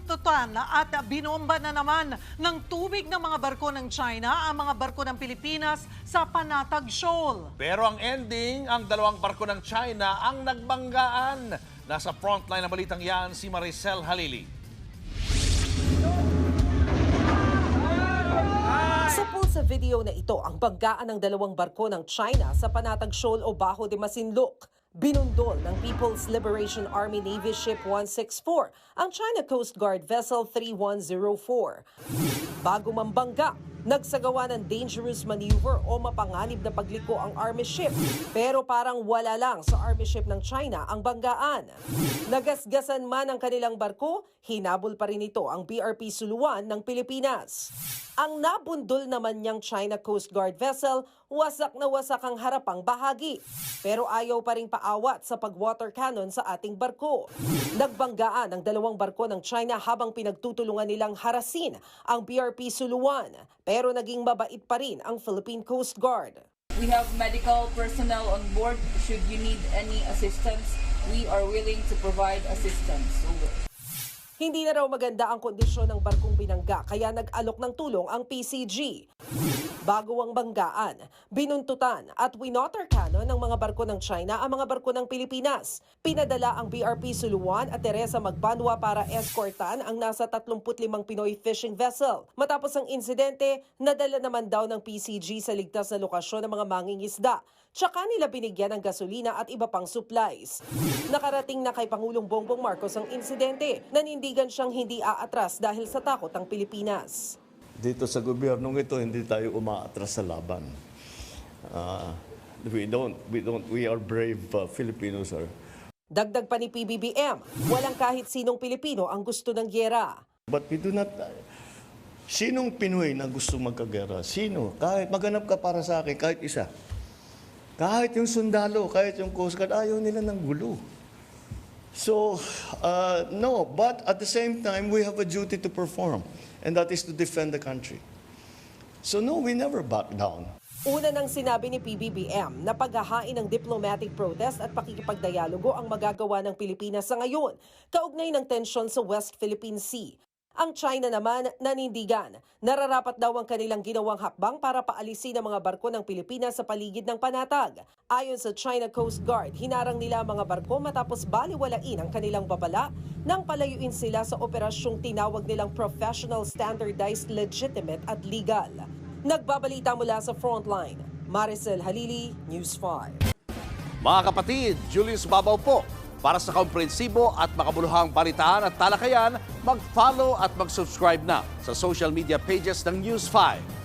Binuntutan at binomba na naman ng tubig ng mga barko ng China ang mga barko ng Pilipinas sa Panatag Shoal. Pero ang ending, ang dalawang barko ng China ang nagbanggaan. Nasa frontline ng balitang yan si Maricel Halili. Sa pool sa video na ito, ang banggaan ng dalawang barko ng China sa Panatag Shoal o Bajo de Masinloc. Binundol ng People's Liberation Army Navy Ship 164 ang China Coast Guard Vessel 3104. Bago mambangga, nagsagawa ng dangerous maneuver o mapanganib na pagliko ang Army ship. Pero parang wala lang sa Army ship ng China ang banggaan. Nagasgasan man ang kanilang barko, hinabol pa rin ito ang BRP Suluan ng Pilipinas. Ang nabundol naman niyang China Coast Guard vessel, wasak na wasak ang harapang bahagi. Pero ayaw pa rin paawat sa pag-water cannon sa ating barko. Nagbanggaan ang dalawang barko ng China habang pinagtutulungan nilang harasin ang BRP Suluan. Pero naging mabait pa rin ang Philippine Coast Guard. We have medical personnel on board. Should you need any assistance, we are willing to provide assistance. Over. Hindi na raw maganda ang kondisyon ng barkong binangga kaya nag-alok ng tulong ang PCG. Bago ang banggaan, binuntutan at winotter cannon ng mga barko ng China ang mga barko ng Pilipinas. Pinadala ang BRP Suluan at Teresa Magbanwa para escortan ang nasa 35 Pinoy fishing vessel. Matapos ang insidente, nadala naman daw ng PCG sa ligtas na lokasyon ng mga mangingisda. Tsaka nila binigyan ng gasolina at iba pang supplies. Nakarating na kay Pangulong Bongbong Marcos ang insidente. Nanindigan siyang hindi aatras dahil sa takot ang Pilipinas. Dito sa gobyernong ito, hindi tayo umaatras sa laban. Ah, we don't, we don't, we are brave uh, Filipinos, sir. Dagdag pa ni PBBM, walang kahit sinong Pilipino ang gusto ng gyera. But we do not, sinong Pinoy na gusto magkagera? Sino? Kahit maganap ka para sa akin, kahit isa. Kahit yung sundalo, kahit yung Coast Guard, ayaw nila ng gulo. So, uh, no, but at the same time, we have a duty to perform, and that is to defend the country. So, no, we never back down. Una nang sinabi ni PBBM na paghahain ng diplomatic protest at pakikipagdialogo ang magagawa ng Pilipinas sa ngayon, kaugnay ng tensyon sa West Philippine Sea. Ang China naman nanindigan, nararapat daw ang kanilang ginawang hakbang para paalisin ang mga barko ng Pilipinas sa paligid ng panatag. Ayon sa China Coast Guard, hinarang nila ang mga barko matapos baliwalain ang kanilang babala nang palayuin sila sa operasyong tinawag nilang professional, standardized, legitimate at legal. Nagbabalita mula sa frontline, Maricel Halili, News 5. Mga kapatid, Julius Babaw po. Para sa komprehensibo at makabuluhang balitaan at talakayan, mag-follow at mag-subscribe na sa social media pages ng News 5.